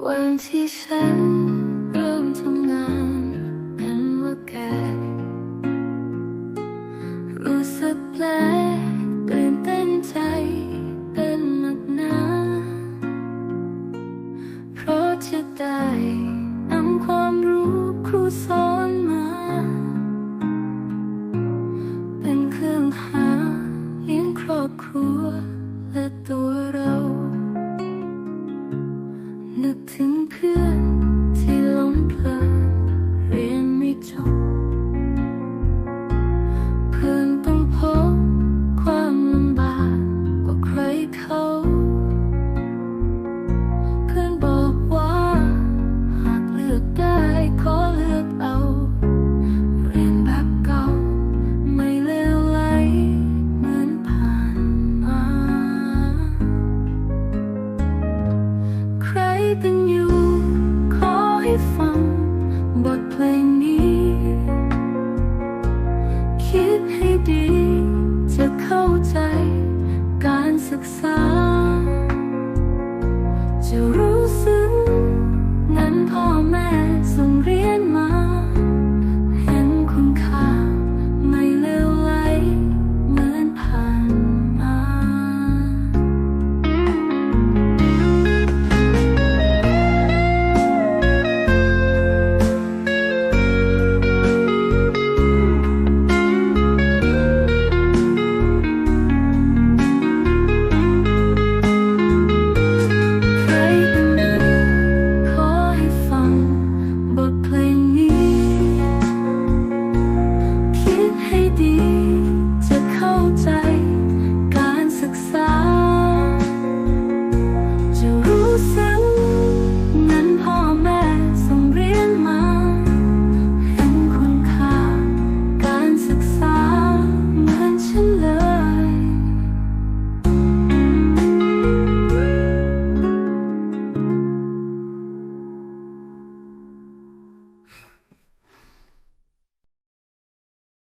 วันที่ฉันเริ่มทำงานเห็นว่าแกรู้สึกแปลกเปลี่ยนเต้นใจเป็นหนักหนาเพราะจะได้ นึกถึงเพื่อนาใจ การศึกษา จะรู้